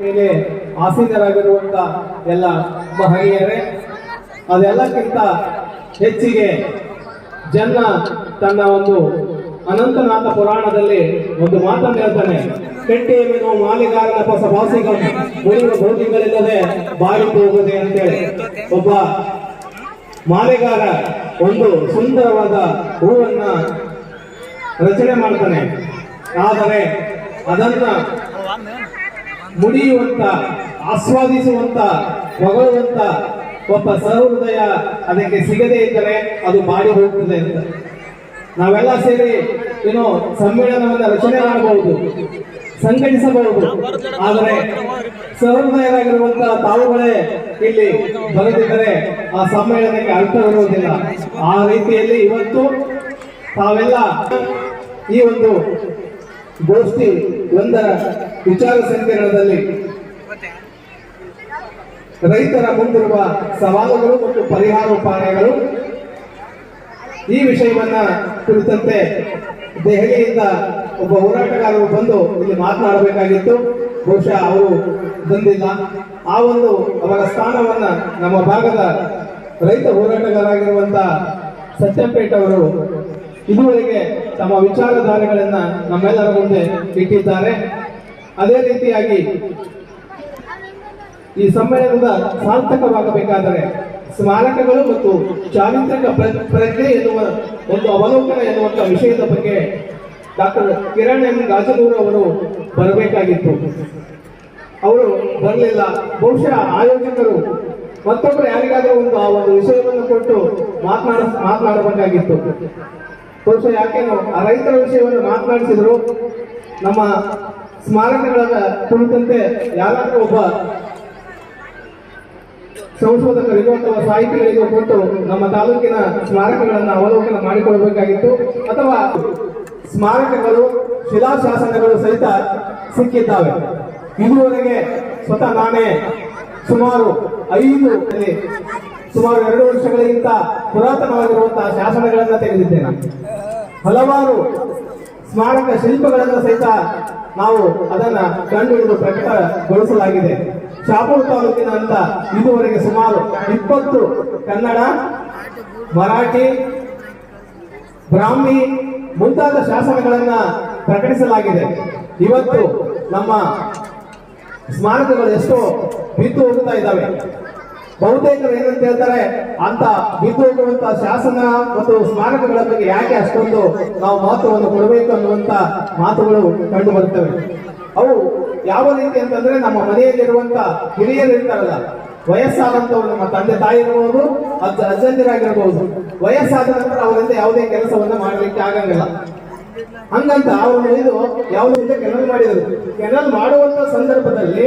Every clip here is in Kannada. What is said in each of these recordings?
ಮೇಲೆ ಆಸೀನರಾಗಿರುವಂತ ಎಲ್ಲ ಮಹನೀಯರೇ ಅದೆಲ್ಲಕ್ಕಿಂತ ಹೆಚ್ಚಿಗೆ ಜನ ತನ್ನ ಒಂದು ಅನಂತನಾಥ ಪುರಾಣದಲ್ಲಿ ಒಂದು ಮಾತನ್ನು ಹೇಳ್ತಾನೆ. ಕೆಟ್ಟೇಮೇನೋ ಮಾಲಿಗಾರನ ಹೊಸ ಭಾಸಿಗಂ ಮುರಿಯುವ ಭೌತಿಗಳಿಲ್ಲದೆ ಬಾರಿ ಹೋಗುದೆ ಅಂತೇಳಿ. ಒಬ್ಬ ಮಾಲೆಗಾರ ಒಂದು ಸುಂದರವಾದ ಹೂವನ್ನ ರಚನೆ ಮಾಡ್ತಾನೆ. ಆದರೆ ಅದನ್ನ ಮುಡಿಯುವಂತ ಆಸ್ವಾದಿಸುವಂತ, ಹೊಗಳುವಂತ ಒಬ್ಬ ಸಹೃದಯ ಅದಕ್ಕೆ ಸಿಗದೇ ಇದ್ದರೆ ಅದು ಬಾಡಿ ಹೋಗ್ತದೆ ಅಂತ. ನಾವೆಲ್ಲ ಸೇರಿ ಏನು ಸಮ್ಮೇಳನವನ್ನು ರಚನೆ ಮಾಡಬಹುದು, ಸಂಘಟಿಸಬಹುದು. ಆದರೆ ಸಹೃದಯರಾಗಿರುವಂತಹ ತಾವುಗಳೇ ಇಲ್ಲಿ ಬರೆದಿದ್ದರೆ ಆ ಸಮ್ಮೇಳನಕ್ಕೆ ಅರ್ಥವಿರುವುದಿಲ್ಲ ಆ ರೀತಿಯಲ್ಲಿ ಇವತ್ತು ತಾವೆಲ್ಲ ಈ ಒಂದು ಗೋಷ್ಠಿ ಒಂದರ ವಿಚಾರ ಸಂಕಿರಣದಲ್ಲಿ ರೈತರ ಮುಂದಿರುವ ಸವಾಲುಗಳು ಮತ್ತು ಪರಿಹಾರೋಪಾಯಗಳು ಈ ವಿಷಯವನ್ನ ಕುರಿತಂತೆ ದೆಹಲಿಯಿಂದ ಒಬ್ಬ ಹೋರಾಟಗಾರರು ಬಂದು ಇಲ್ಲಿ ಮಾತನಾಡಬೇಕಾಗಿತ್ತು. ಬಹುಶಃ ಅವರು ಬಂದಿಲ್ಲ. ಆ ಒಂದು ಅವರ ಸ್ಥಾನವನ್ನ ನಮ್ಮ ಭಾಗದ ರೈತ ಹೋರಾಟಗಾರರಾಗಿರುವಂತ ಸತ್ಯಂಪೇಟ್ ಅವರು ಇದುವರೆಗೆ ತಮ್ಮ ವಿಚಾರಧಾರೆಗಳನ್ನ ನಮ್ಮೆಲ್ಲರ ಮುಂದೆ ಇಟ್ಟಿದ್ದಾರೆ. ಅದೇ ರೀತಿಯಾಗಿ ಈ ಸಮ್ಮೇಳನದ ಸಾರ್ಥಕವಾಗಬೇಕಾದರೆ ಸ್ಮಾರಕಗಳು ಮತ್ತು ಚಾರಿತ್ರಿಕ ಪ್ರ- ಪ್ರಜ್ಞೆ ಎನ್ನುವ ಒಂದು ಅವಲೋಕನ ಎನ್ನುವಂಥ ವಿಷಯದ ಬಗ್ಗೆ ಡಾಕ್ಟರ್ ಕಿರಣ್ ಎಂ. ಗಾಜನೂರ್ ಅವರು ಬರಬೇಕಾಗಿತ್ತು. ಅವರು ಬರಲಿಲ್ಲ. ಬಹುಶಃ ಆಯೋಜಕರು ಮತ್ತೊಬ್ಬರು ಯಾರಿಗಾದರೂ ಒಂದು ಆ ಒಂದು ವಿಷಯವನ್ನು ಕೊಟ್ಟು ಮಾತನಾಡ, ಮಾತನಾಡಬೇಕಾಗಿತ್ತು. ಬಹುಶಃ ಯಾಕೆ ಆ ರೈತರ ವಿಷಯವನ್ನು ಮಾತನಾಡಿಸಿದ್ರು, ನಮ್ಮ ಸ್ಮಾರಕಗಳನ್ನ ಕುರಿತಂತೆ ಯಾರಾದರೂ ಒಬ್ಬ ಸಂಶೋಧಕರಿಗೂ ಅಥವಾ ಸಾಹಿತಿಗಳಿಗೂ ಕೊಟ್ಟು ನಮ್ಮ ತಾಲೂಕಿನ ಸ್ಮಾರಕಗಳನ್ನು ಅವಲೋಕನ ಮಾಡಿಕೊಳ್ಳಬೇಕಾಗಿತ್ತು ಅಥವಾ ಸ್ಮಾರಕಗಳು, ಶಿಲಾಶಾಸನಗಳು ಸಹಿತ ಸಿಕ್ಕಿದ್ದಾವೆ. ಇದುವರೆಗೆ ಸ್ವತಃ ನಾನೇ ಸುಮಾರು ಐದು ಸುಮಾರು ಎರಡು ವರ್ಷಗಳಿಗಿಂತ ಪುರಾತನವಾಗಿರುವಂತಹ ಶಾಸನಗಳನ್ನು ತೆಗೆದಿದ್ದೇನೆ. ಹಲವಾರು ಸ್ಮಾರಕ ಶಿಲ್ಪಗಳನ್ನು ಸಹಿತ ನಾವು ಅದನ್ನ ಕಂಡುಹಿಡಿದು ಪ್ರಕಟಗೊಳಿಸಲಾಗಿದೆ. ಶಾಪೂರ್ ತಾಲೂಕಿನ ಅಂತ ಇದುವರೆಗೆ ಸುಮಾರು ಇಪ್ಪತ್ತು ಕನ್ನಡ, ಮರಾಠಿ, ಬ್ರಾಹ್ಮಿ ಮುಂತಾದ ಶಾಸನಗಳನ್ನ ಪ್ರಕಟಿಸಲಾಗಿದೆ. ಇವತ್ತು ನಮ್ಮ ಸ್ಮಾರಕಗಳು ಎಷ್ಟೋ ಬಿದ್ದು ಹೋಗ್ತಾ ಇದ್ದಾವೆ. ಬಹುತೇಕರು ಏನಂತ ಹೇಳ್ತಾರೆ, ಅಂತ ಬಿದ್ದು ಶಾಸನ ಮತ್ತು ಸ್ಮಾರಕಗಳ ಬಗ್ಗೆ ಯಾಕೆ ಅಷ್ಟೊಂದು ನಾವು ಮಹತ್ವವನ್ನು ಕೊಡಬೇಕು ಅನ್ನುವಂತ ಮಾತುಗಳು ಕಂಡು ಬರ್ತವೆ ಅವು ಯಾವ ರೀತಿ ಅಂತಂದ್ರೆ ನಮ್ಮ ಮನೆಯಲ್ಲಿರುವಂತ ಹಿರಿಯರು ಇರ್ತಾರಲ್ಲ, ವಯಸ್ಸಾದಂತವ್ರು, ನಮ್ಮ ತಂದೆ ತಾಯಿ ಇರಬಹುದು ಅಜ್ಜ ಅಜ್ಜಂದಿರಾಗಿರಬಹುದು ವಯಸ್ಸಾದ ನಂತರ ಅವರಿಂದ ಯಾವುದೇ ಕೆಲಸವನ್ನ ಮಾಡಲಿಕ್ಕೆ ಆಗಂಗಿಲ್ಲ. ಹಂಗಂತ ಅವರು ಇದು ಯಾವುದರಿಂದ ಕೆನಲ್ ಮಾಡಿದರು. ಕೆನಲ್ ಮಾಡುವಂತ ಸಂದರ್ಭದಲ್ಲಿ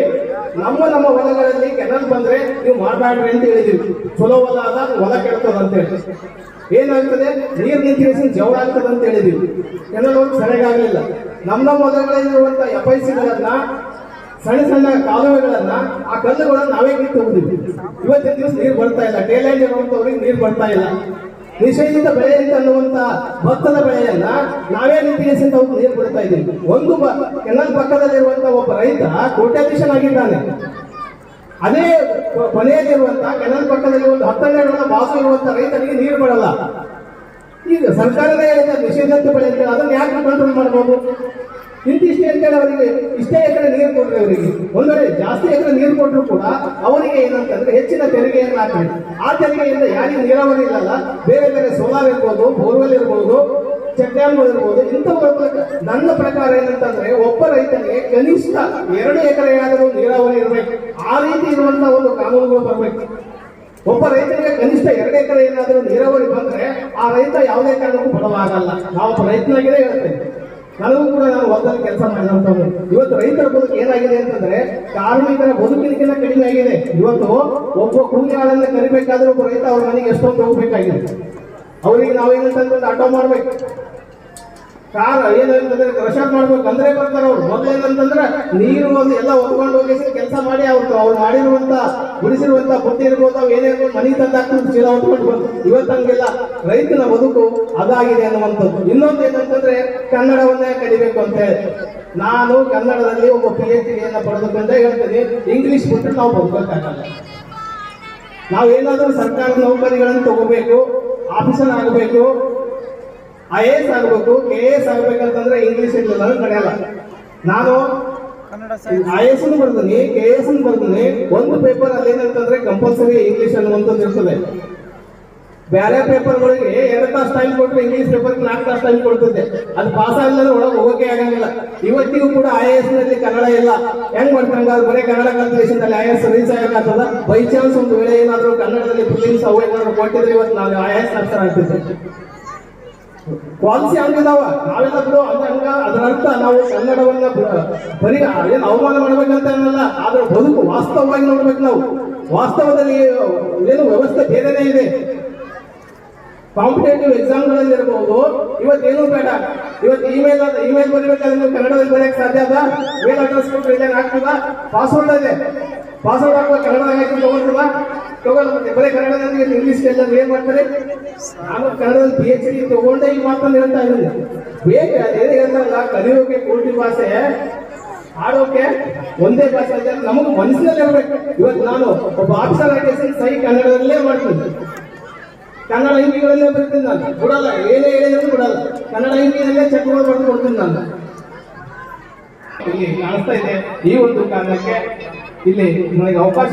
ನಮ್ಮ ನಮ್ಮ ಹೊಲಗಳಲ್ಲಿ ಕೆನಲ್ ಬಂದ್ರೆ ನೀವು ಮಾಡಬೇಡ್ರಿ ಅಂತ ಹೇಳಿದೀವಿ ಚಲೋ ಹೊಲ ಅದ, ಹೊಲ ಕೆಡ್ತದಂತ ಹೇಳಿ. ಏನಾಗ್ತದೆ? ನೀರ್ ನಿಂತಿರಿಸಿ ಜವಳ ಆಗ್ತದೆ ಅಂತ ಹೇಳಿದೀವಿ ಕೆನಲ್ ಹೋಗಿ ಸರಿಯಾಗಲಿಲ್ಲ ನಮ್ಮ ನಮ್ಮ ಹೊಲಗಳಲ್ಲಿರುವಂತ ಎಫ್ ಐ ಸಿಗಳನ್ನ ಸಣ್ಣ ಸಣ್ಣ ಕಾಲುವೆಗಳನ್ನ, ಆ ಕಲ್ಲುಗಳನ್ನ ನಾವೇ ಕಿತ್ತು ಹೋಗಿದ್ವಿ ಇವತ್ತಿನ ದಿವಸ ನೀರು ಬರ್ತಾ ಇಲ್ಲ. ಟೇಲೈನ್ ಇರುವಂತವ್ರಿಗೆ ನೀರು ಬರ್ತಾ ಇಲ್ಲ. ನಿಷೇಧಿತ ಬೆಳೆ ಅಂತ ಅನ್ನುವಂತ ಭತ್ತದ ಬೆಳೆಯನ್ನ ನಾವೇ ನಿಂತಿರಿಸಿಂದ ನೀರು ಬಿಡ್ತಾ ಇದ್ದೀವಿ. ಒಂದು ಕೆನಲ್ ಪಕ್ಕದಲ್ಲಿರುವಂತ ಒಬ್ಬ ರೈತ ಕೋಟ್ಯಾಧೀಶನಾಗಿದ್ದಾನೆ ಅದೇ ಕೊನೆಯಲ್ಲಿರುವಂತ ಕೆನಲ್ ಪಕ್ಕದಲ್ಲಿ ಒಂದು ಹತ್ತೆರಡು ಬಾಸು ಇರುವಂತ ರೈತನಿಗೆ ನೀರು ಬಿಡಲ್ಲ ಈಗ ಸರ್ಕಾರದ ನಿಷೇಧಿತ ಬೆಳೆ ಅದನ್ನ ಯಾಕೆ ಕಂಟ್ರೋಲ್ ಮಾಡಬಹುದು ಇಂತಿಷ್ಟೇ ಎಕರೆ ಅವರಿಗೆ ಇಷ್ಟೇ ಎಕರೆ ನೀರು ಕೊಟ್ಟರೆ ಅವರಿಗೆ ಒಂದೊಳ್ಳೆ ಜಾಸ್ತಿ ಎಕರೆ ನೀರು ಕೊಟ್ಟರು ಕೂಡ ಅವರಿಗೆ ಏನಂತಂದ್ರೆ ಹೆಚ್ಚಿನ ತೆರಿಗೆಯನ್ನು ಹಾಕಬೇಕು ಆ ತೆರಿಗೆಯಿಂದ ಯಾರಿಗೆ ನೀರಾವರಿ ಇಲ್ಲಲ್ಲ, ಬೇರೆ ಬೇರೆ ಸೋಲಾರ್ ಇರ್ಬೋದು, ಬೋರ್ವೆಲ್ ಇರ್ಬೋದು ಚೆಕ್ ಡ್ಯಾಮ್ಗಳು ಇರ್ಬೋದು, ಇಂಥವ್ರ ನನ್ನ ಪ್ರಕಾರ ಏನಂತಂದ್ರೆ ಒಬ್ಬ ರೈತನಿಗೆ ಕನಿಷ್ಠ ಎರಡು ಎಕರೆ ಏನಾದರೂ ನೀರಾವರಿ ಇರಬೇಕು. ಆ ರೀತಿ ಇರುವಂತಹ ಒಂದು ಕಾನೂನುಗಳು ಬರಬೇಕು. ಒಬ್ಬ ರೈತನಿಗೆ ಕನಿಷ್ಠ ಎರಡು ಎಕರೆ ಏನಾದರೂ ನೀರಾವರಿ ಬಂದ್ರೆ ಆ ರೈತ ಯಾವುದೇ ಕಾರಣಕ್ಕೂ ಬಡವಾಗಲ್ಲ ನಾವು ರೈತನಾಗೆ ಹೇಳ್ತೀವಿ ನನಗೂ ಕೂಡ ನಾನು ಹೊಲದಲ್ಲಿ ಕೆಲಸ ಮಾಡಿದಂಥವ್ರು. ಇವತ್ತು ರೈತರ ಬದುಕು ಏನಾಗಿದೆ ಅಂತಂದ್ರೆ, ಕಾರ್ಮಿಕರ ಬದುಕಿನಕ್ಕಿಂತ ಕಡಿಮೆ ಆಗಿದೆ. ಇವತ್ತು ಒಬ್ಬ ಕೂಲಿ ಕರಿಬೇಕಾದ್ರೆ ಒಬ್ಬ ರೈತ ಅವ್ರ ಮನೆಗೆ ಎಷ್ಟೊಂದು ಹೋಗ್ಬೇಕಾಗಿದೆ? ಅವರಿಗೆ ನಾವೇನಂತಂದ್ರೆ ಆಟೋ ಮಾಡ್ಬೇಕು ಕಾರ್ ಏನಂತಂದ್ರೆ ಕ್ರಷರ್ ಮಾಡ್ಬೇಕು ಅಂದ್ರೆ ಬರ್ತಾರೆ ಅವ್ರು. ಮೊದಲು ಏನಂತಂದ್ರೆ ನೀರು ಒಂದು ಎಲ್ಲ ಒಪ್ಕೊಂಡು ಹೋಗಿ ಕೆಲಸ ಮಾಡಿ ಅವ್ರು ಅವ್ರು ಮಾಡಿರುವಂತ ಗುಡಿಸಿರುವಂತ ಬುಟ್ಟಿ ಇರ್ಬೋದು, ಅವು ಏನೇ ಮನೆ ತಂದಾಕ್ತಾರೆ ಚೀಲ ಹೊತ್ಕೊಂಡು ರೈತನ ಬದುಕು ಅದಾಗಿದೆ ಅನ್ನುವಂಥದ್ದು. ಇನ್ನೊಂದು ಏನಂತಂದ್ರೆ ಕನ್ನಡವನ್ನೇ ಕಲಿಬೇಕು ಅಂತ ನಾನು ಕನ್ನಡದಲ್ಲಿ ಒಬ್ಬ ಪಿ ಎಚ್ ಡಿಯನ್ನು ಹೇಳ್ತೀನಿ. ಇಂಗ್ಲಿಷ್ ಬಿಟ್ಟರೆ ನಾವು ಬದುಕೋಕ್ಕಾಗಲ್ಲ. ಏನಾದರೂ ಸರ್ಕಾರದ ನೌಕರಿಗಳನ್ನು ತಗೋಬೇಕು ಆಫೀಸರ್ ಆಗಬೇಕು ಐ ಎ ಎಸ್ ಆಗಬೇಕು ಕೆ ಎ ಎಸ್ ಆಗ್ಬೇಕಂತಂದ್ರೆ ಇಂಗ್ಲಿಷ್ ಇರಲಿಲ್ಲ ನಡೆಯಲ್ಲ ನಾನು ಐ ಎಸ್ ಬರ್ತೀನಿ ಕೆ ಎ ಎಸ್ ಬರ್ತೀನಿ ಒಂದು ಪೇಪರ್ ಅಲ್ಲಿ ಏನಂತಂದ್ರೆ ಕಂಪಲ್ಸರಿ ಇಂಗ್ಲಿಷ್ ಅನ್ನುವಂಥದ್ದು ಇರ್ತದೆ. ಬೇರೆ ಪೇಪರ್ಗಳಿಗೆ ಎರಡು ತಾಸು ಟೈಮ್ ಕೊಟ್ಟರೆ ಇಂಗ್ಲಿಷ್ ಪೇಪರ್ ನಾಲ್ಕು ತಾಸು ಟೈಮ್ ಕೊಡ್ತಿದ್ದೆ ಅದು ಪಾಸ್ ಆಗಿಲ್ಲ ಒಳಗೆ ಹೋಗೋಕೆ ಆಗಂಗಿಲ್ಲ. ಇವತ್ತಿಗೂ ಕೂಡ ಐ ಎಸ್ನಲ್ಲಿ ಕನ್ನಡ ಇಲ್ಲ. ಹೆಂಗ್ ಮಾಡ್ತಂಗ ಅದು ಬರೀ ಕನ್ನಡ ಕಲ್ತಿಲೇಷನ್ ಐ ಎಸ್ ರೀಚ್ ಆಗಕ್ಕಾಗ್ತದ? ಬೈ ಚಾನ್ಸ್ ಒಂದು ವೇಳೆ ಏನಾದರೂ ಕನ್ನಡದಲ್ಲಿ ಫಿಲಿಮ್ಸ್ ಅವು ಏನಾದ್ರು ಕೊಟ್ಟಿದ್ರೆ ಇವತ್ತು ನಾವು ಐ ಎಸ್ ಅಕ್ಷರ ಆಗ್ತಿದ್ದೆ ಪಾಲಿಸಿ ಹಂಗಿದಾವ ನಾವೆಲ್ಲ ಬಿಡು ಹಂಗ ಅದರ ಅರ್ಥ ನಾವು ಕನ್ನಡವನ್ನ ಬರೀ ಏನು ಅವಮಾನ ಮಾಡ್ಬೇಕಂತ ಅನ್ನಲ್ಲ ಆದ್ರೆ ಬದುಕು ವಾಸ್ತವವಾಗಿ ನೋಡ್ಬೇಕು ನಾವು ವಾಸ್ತವದಲ್ಲಿ ಏನು ವ್ಯವಸ್ಥೆ ಬೇರೆನೇ ಇದೆ ಕಾಂಪಿಟೇಟಿವ್ ಎಕ್ಸಾಮ್ಗಳಲ್ಲಿ ಇರಬಹುದು ಇವತ್ತೇನು ಬೇಡ ಇವತ್ತು ಇಮೇಲ್ ಇಮೇಲ್ ಬರೀಬೇಕಾದ್ರೆ ಕನ್ನಡದಲ್ಲಿ ಬರೆಯಕ್ಕೆ ಸಾಧ್ಯ ಅದ ಮೇಲ್ ಅಡ್ರೆಸ್ ಕೊಟ್ಟು ಪಾಸ್ವರ್ಡ್ ಇದೆ ಪಾಸ್ವರ್ಡ್ ಹಾಕುವ ಕನ್ನಡದಾಗ ಹಾಕಿ ತಗೊಳ್ತದ ತಗೊಳ್ಳ ಮತ್ತೆ ಬರೀ ಕನ್ನಡದಲ್ಲಿ ಇಂಗ್ಲಿಷ್ ಎಲ್ಲ ಏನ್ ಮಾಡ್ತಾರೆ ನಾನು ಕನ್ನಡದಲ್ಲಿ ಪಿ ಎಚ್ ಡಿ ತಗೊಂಡೇ ಮಾತನ್ನು ಹೇಳ್ತಾ ಇದ್ದೀನಿ. ಬೇಗ ಅದೇನು ಹೇಳ್ತಾರಲ್ಲ ಕಲಿಯೋಕೆ ಕೋಟಿ ಭಾಷೆ ಆಡೋಕೆ ಒಂದೇ ಭಾಷೆ ಅಂದ್ರೆ ನಮಗೆ ಮನಸ್ಸಿನಲ್ಲಿ ಇರ್ಬೇಕು ಇವತ್ತು ನಾನು ಒಬ್ಬ ಆಫೀಸರ್ ಆಗಿ ಸಹಿ ಕನ್ನಡದಲ್ಲೇ ಮಾಡ್ತೀನಿ. ಕನ್ನಡ, ಹಿಂದಿಗಳಲ್ಲೇ ಬರ್ತೀನಿ ನಾನು. ಬಿಡಲ್ಲ, ಏನೇ ಹೇಳಿದ್ರು ಬಿಡಲ್ಲ. ಕನ್ನಡ ಹಿಂದಿನಲ್ಲೇ ಚೆಕ್ ಮಾಡಿ ಕೊಡ್ತೀನಿ ನಾನು. ಇಲ್ಲಿ ಕಾಣಿಸ್ತಾ ಇದೆ ಈ ಒಂದು ಕಾರಣಕ್ಕೆ ಇಲ್ಲಿ ನನಗೆ ಅವಕಾಶ